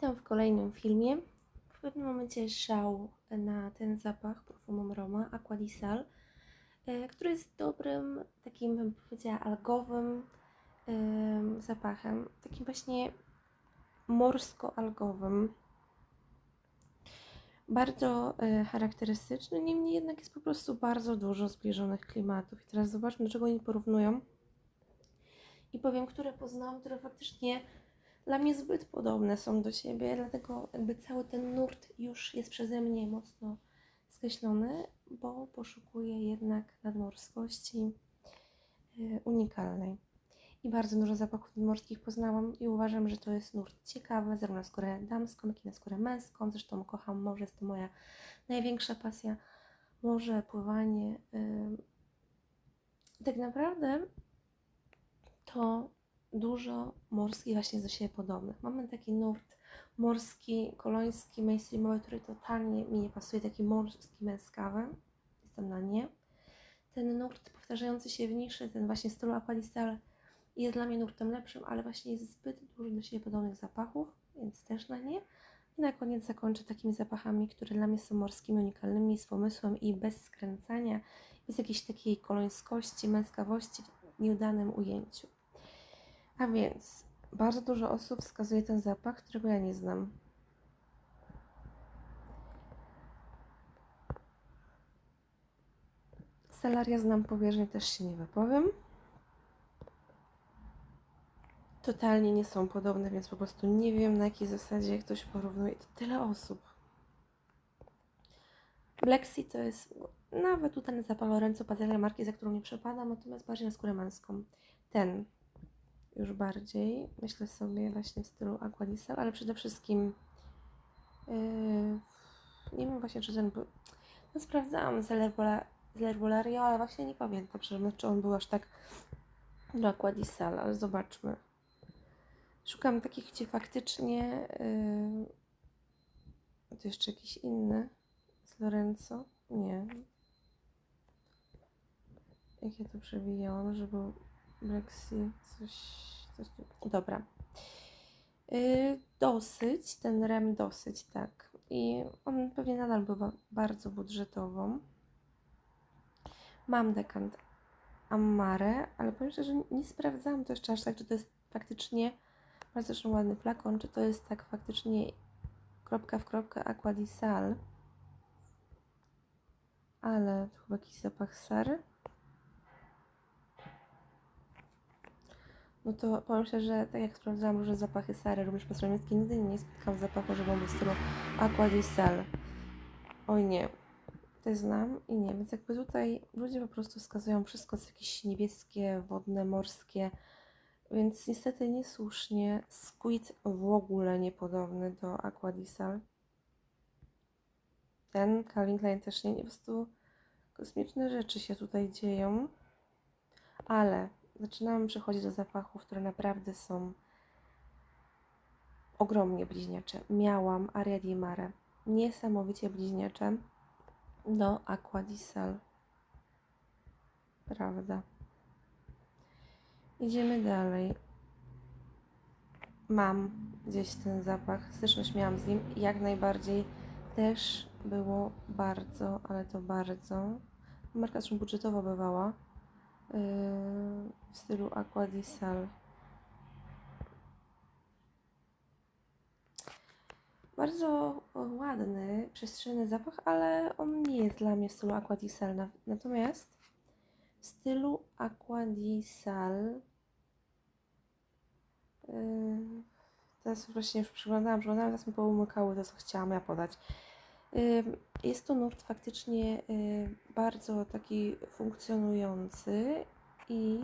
Witam w kolejnym filmie. W pewnym momencie szał na ten zapach perfumum Roma Aquadisal, e, który jest dobrym, takim bym powiedziała algowym em, zapachem, takim właśnie morsko-algowym. Bardzo e, charakterystyczny, niemniej jednak jest po prostu bardzo dużo zbliżonych klimatów. I teraz zobaczmy, do czego oni porównują. I powiem, które poznałam, które faktycznie dla mnie zbyt podobne są do siebie, dlatego jakby cały ten nurt już jest przeze mnie mocno skreślony, bo poszukuję jednak nadmorskości y, unikalnej. I bardzo dużo zapachów nadmorskich poznałam i uważam, że to jest nurt ciekawy, zarówno na skórę damską, jak i na skórę męską. Zresztą kocham morze, jest to moja największa pasja. Morze, pływanie. y. Tak naprawdę to dużo morskich właśnie jest do siebie podobnych. Mamy taki nurt morski, koloński, mainstreamowy, który totalnie mi nie pasuje, taki morski, męskawy. Jestem na nie. Ten nurt powtarzający się w niszy, ten właśnie stylu Aqualistal jest dla mnie nurtem lepszym, ale właśnie jest zbyt dużo do siebie podobnych zapachów, więc też na nie. I na koniec zakończę takimi zapachami, które dla mnie są morskimi, unikalnymi, z pomysłem i bez skręcania, bez jakiejś takiej kolońskości, męskawości w nieudanym ujęciu. A więc bardzo dużo osób wskazuje ten zapach, którego ja nie znam. Salaria znam powierzchnię, też się nie wypowiem. Totalnie nie są podobne, więc po prostu nie wiem na jakiej zasadzie ktoś porównuje. To tyle osób. Black Sea to jest nawet tutaj na zapach Lorenzo Pazzella marki, za którą nie przepadam, natomiast bardziej na skórę męską. Ten już bardziej, myślę sobie właśnie w stylu Aquadisel, ale przede wszystkim yy, nie wiem właśnie, czy ten był, no sprawdzałam z L'Herbolario, ale właśnie nie pamiętam, czy, czy on był aż tak do Aquadisel, ale zobaczmy. Szukam takich, gdzie faktycznie yy, to jeszcze jakiś inny z Lorenzo, nie. Jak ja to przewijałam, żeby Brexit, coś, coś. Dobra. Yy, dosyć, ten rem dosyć, tak. I on pewnie nadal bywa bardzo budżetową. Mam dekant Ammare, ale powiem szczerze, że nie sprawdzałam to jeszcze aż tak, czy to jest faktycznie bardzo zresztą ładny flakon, czy to jest tak faktycznie kropka w kropkę Aquadisal. Ale tu chyba jakiś zapach sary. No to powiem szczerze, że tak jak sprawdzałam różne zapachy Sary, również niemieckiej, nigdy nie spotkałam zapachu, że byłby w stylu Aqua di. Oj nie, to znam i nie, więc jakby tutaj ludzie po prostu wskazują wszystko, co jakieś niebieskie, wodne, morskie, więc niestety niesłusznie Squid w ogóle niepodobny do Aqua di. Ten Calvin Klein też nie, po prostu kosmiczne rzeczy się tutaj dzieją, ale zaczynałam przechodzić do zapachów, które naprawdę są ogromnie bliźniacze. Miałam Aria di Mare, niesamowicie bliźniacze do Aqua di Sal. Prawda. Idziemy dalej. Mam gdzieś ten zapach, styczność miałam z nim jak najbardziej też było bardzo, ale to bardzo. Marka zresztą budżetowa bywała w stylu Aqua di Sal. Bardzo ładny, przestrzenny zapach, ale on nie jest dla mnie w stylu Aqua di Sal. Natomiast w stylu Aqua di Sal yy, teraz właśnie już przyglądałam, przyglądałam, teraz mi poumykały to, co chciałam ja podać. Jest to nurt faktycznie bardzo taki funkcjonujący i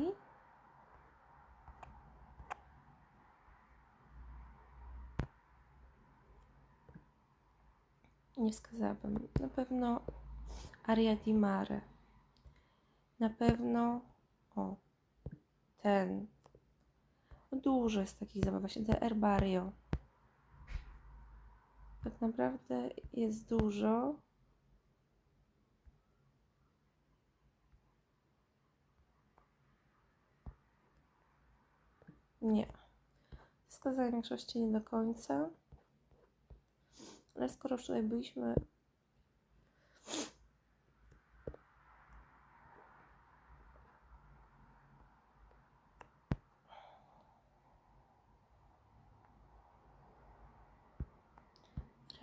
nie wskazałabym. Na pewno Aria di Mare. Na pewno o ten. Dużo jest takich zabaw, właśnie te Herbario tak naprawdę jest dużo. Nie. Wskazanie większości nie do końca. Ale skoro tutaj byliśmy...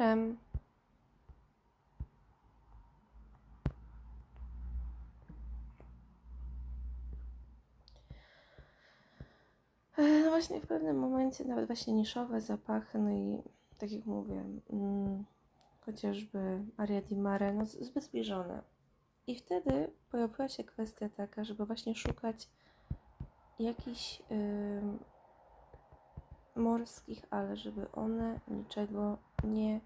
Rem. E, No właśnie w pewnym momencie nawet właśnie niszowe zapachy, no i tak jak mówię, mm, chociażby Aria di Mare, no zbyt zbliżone. I wtedy pojawiła się kwestia taka, żeby właśnie szukać jakichś ym, morskich, ale żeby one niczego nie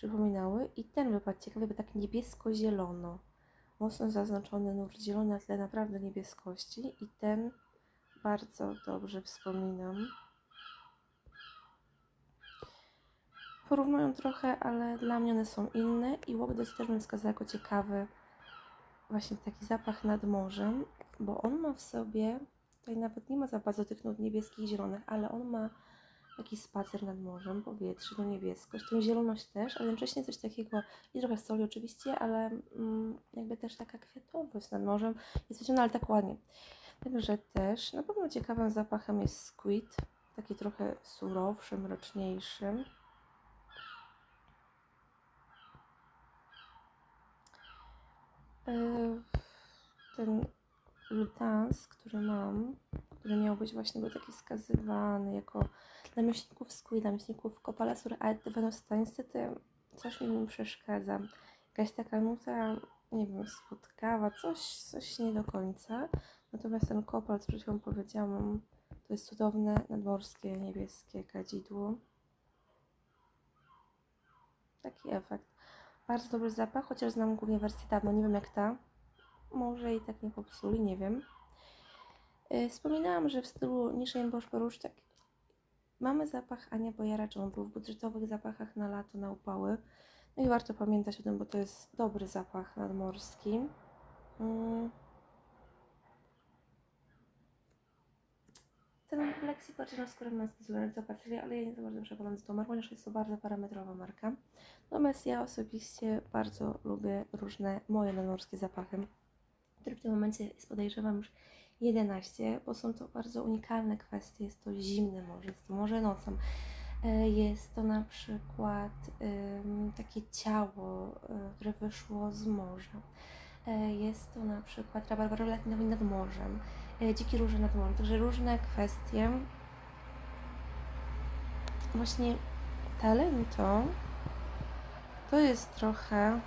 przypominały. I ten wypadł ciekawy, bo tak niebiesko-zielono. Mocno zaznaczony nurt zielony na tle naprawdę niebieskości. I ten bardzo dobrze wspominam. Porównują trochę, ale dla mnie one są inne i Łobdec też bym wskazała jako ciekawy właśnie taki zapach nad morzem, bo on ma w sobie, tutaj nawet nie ma za bardzo tych nut niebieskich, zielonych, ale on ma taki spacer nad morzem, powietrze, no niebieskość, tą zieloność też, ale jednocześnie coś takiego, i trochę soli oczywiście, ale mm, jakby też taka kwiatowość nad morzem, jest wyciągnięta, ale tak ładnie. Także też na pewno ciekawym zapachem jest squid, taki trochę surowszy, mroczniejszy. Yy, Ten lutans, który mam, który miał być właśnie był taki skazywany jako dla miłośników squid, dla miłośników kopala sur advenosta, niestety coś mi nim przeszkadza. Jakaś taka nuta, nie wiem, słodkawa, coś, coś nie do końca. Natomiast ten kopal, co przed chwilą powiedziałam, to jest cudowne nadmorskie niebieskie kadzidło. Taki efekt. Bardzo dobry zapach, chociaż znam głównie wersję dawno, nie wiem jak ta. Może i tak nie popsuli, nie wiem. Yy, Wspominałam, że w stylu Niszej Bosch mamy zapach Ania Bojara, był w budżetowych zapachach na lato, na upały. No i warto pamiętać o tym, bo to jest dobry zapach nadmorski. Mm. Ten Lexi bardziej na skórę męską z zobaczyli, ale ja nie za bardzo przepadam z tą marką, ponieważ jest to bardzo parametrowa marka. Natomiast ja osobiście bardzo lubię różne moje nadmorskie zapachy, które w tym momencie jest podejrzewam już 11, bo są to bardzo unikalne kwestie. Jest to zimne morze, jest to morze nocą. E, Jest to na przykład takie ciało, y, które wyszło z morza. E, Jest to na przykład rabarbaro latinowi nad morzem, e, dziki róże nad morzem. Także różne kwestie. Właśnie talento to jest trochę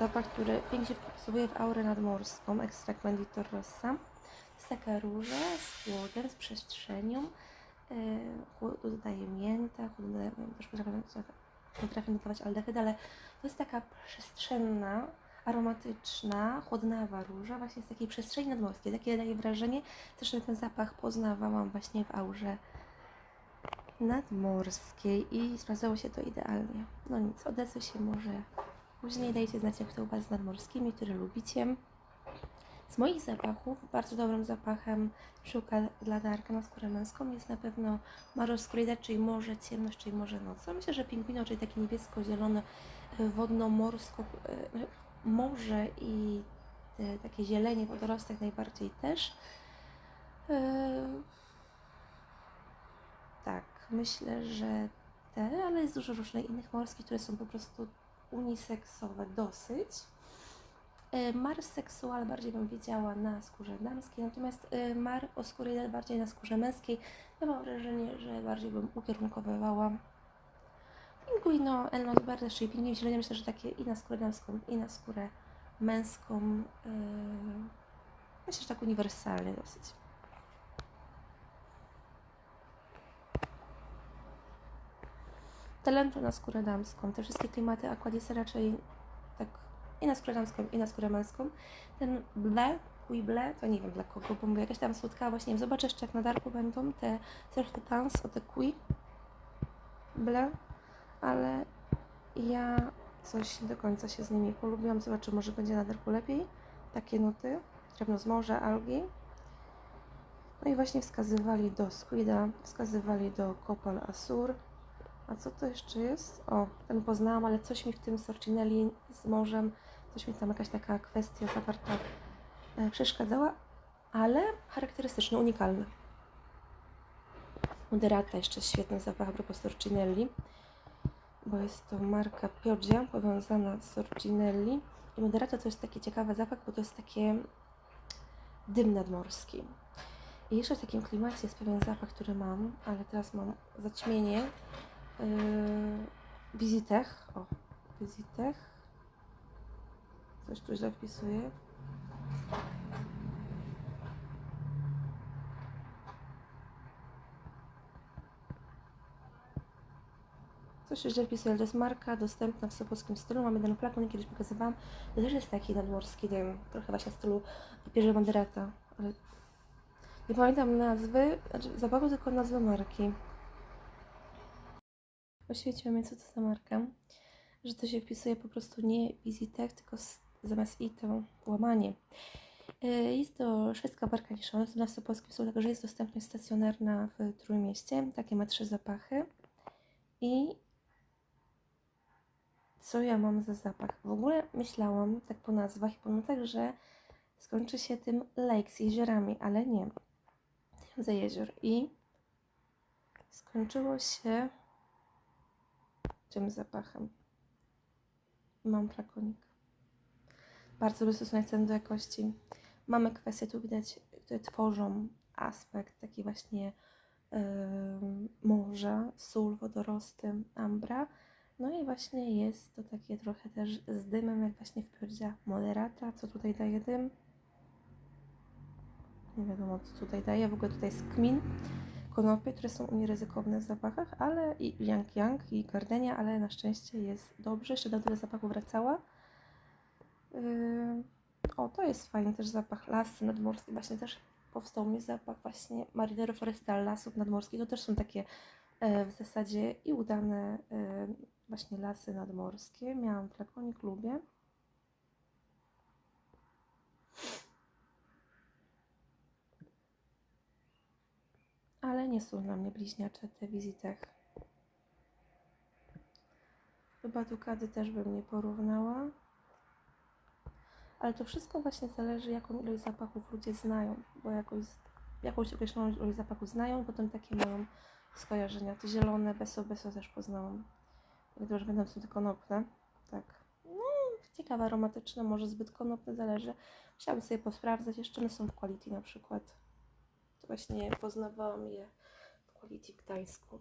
zapach, który pięknie wpasowuje w aurę nadmorską, ekstrakt Menditor Rossa. Jest taka róża z chłodem, z przestrzenią. Yy, dodaje mięta, dodaje, też potrafię, dodawać aldehydy, ale to jest taka przestrzenna, aromatyczna, chłodnawa róża właśnie z takiej przestrzeni nadmorskiej. Takie daje wrażenie, też ten zapach poznawałam właśnie w aurze nadmorskiej i sprawdzało się to idealnie. No nic, odezwę się może później. Dajcie znać, jak to u Was z nadmorskimi, które lubicie. Z moich zapachów bardzo dobrym zapachem szuka dla Darka na skórę męską jest na pewno Maro Scurida, czyli morze ciemność, czyli morze nocą. Myślę, że pingwino, czyli takie niebiesko-zielone, wodno-morsko, y, morze i te takie zielenie, wodorostek najbardziej też. Y, Tak, myślę, że te, ale jest dużo różnych innych morskich, które są po prostu uniseksowe dosyć. Y, Mar seksual bardziej bym wiedziała na skórze damskiej, natomiast y, mar o skórze bardziej na skórze męskiej. Ja mam wrażenie, że bardziej bym ukierunkowywała Pinguino, Elnos Verde, czyli pingwin zielony. Myślę, że takie i na skórę damską, i na skórę męską. Yy, myślę, że tak uniwersalnie dosyć. Talentu na skórę damską. Te wszystkie klimaty Aquadisa raczej tak i na skórę damską, i na skórę męską. Ten ble, kui ble, to nie wiem dla kogo, bo mówię, jakaś tam słodka, właśnie zobaczę jeszcze jak na darku będą te Surf Dance, o te kui ble, ale ja coś nie do końca się z nimi polubiłam. Zobaczę, może będzie na darku lepiej. Takie nuty, drewno z morza, algi. No i właśnie wskazywali do Squida, wskazywali do Kopal Asur, A co to jeszcze jest? O, ten poznałam, ale coś mi w tym Sorcinelli z morzem, coś mi tam jakaś taka kwestia zawarta e, przeszkadzała, ale charakterystyczny, unikalny. Moderata jeszcze świetny zapach a propos Sorcinelli, bo jest to marka Pioggia powiązana z Sorcinelli. I Moderata to jest taki ciekawy zapach, bo to jest takie dym nadmorski. I jeszcze w takim klimacie jest pewien zapach, który mam, ale teraz mam zaćmienie. Yy. O, Visitech. Coś tu źle wpisuję. Coś wpisuje, ale to jest marka dostępna w sopockim stylu. Mamy ten flakon, kiedyś pokazywałam. To też jest taki nadmorski dym, trochę właśnie w stylu papieża Banderata, ale nie pamiętam nazwy, znaczy tylko nazwę marki. Oświeciła mnie, co to za marka. Że to się wpisuje po prostu nie Visitech, tylko zamiast i to łamanie. Y, Jest to szwedzka marka niszowa, na Sopockim są także jest dostępna stacjonarna w Trójmieście. Takie ma trzy zapachy. I co ja mam za zapach? W ogóle myślałam, tak po nazwach i po nutach, że skończy się tym lake z jeziorami, ale nie. Tysiące jezior. I skończyło się tym zapachem. Mam flakonik. Bardzo lubię stosunek cen do jakości. Mamy kwestie tu widać, które tworzą aspekt taki właśnie ym, morza, sól, wodorosty, ambra. No i właśnie jest to takie trochę też z dymem, jak właśnie w Piodzie Moderata. Co tutaj daje dym? Nie wiadomo, co tutaj daje. W ogóle tutaj jest kmin, konopie, które są u mnie ryzykowne w zapachach, ale i yang yang i gardenia, ale na szczęście jest dobrze. Jeszcze do tyle zapachu wracała. Yy, O, to jest fajny też zapach lasy nadmorskiej. Właśnie też powstał mi zapach właśnie Marinero Forestal, lasów nadmorskich. To też są takie e, w zasadzie i udane e, właśnie lasy nadmorskie. Miałam flakonik, lubię. Ale nie są dla mnie bliźniacze te Visitech. Chyba Ducady też bym nie porównała. Ale to wszystko właśnie zależy, jaką ilość zapachów ludzie znają, bo jakoś, jakąś określoną ilość zapachów znają, potem takie mają skojarzenia. To zielone, beso, beso też poznałam. Jak już będą są te konopne, tak. No, ciekawe, aromatyczne, może zbyt konopne, zależy. Chciałabym sobie posprawdzać, jeszcze one są w Quality na przykład. To właśnie poznawałam je Quality w Gdańsku.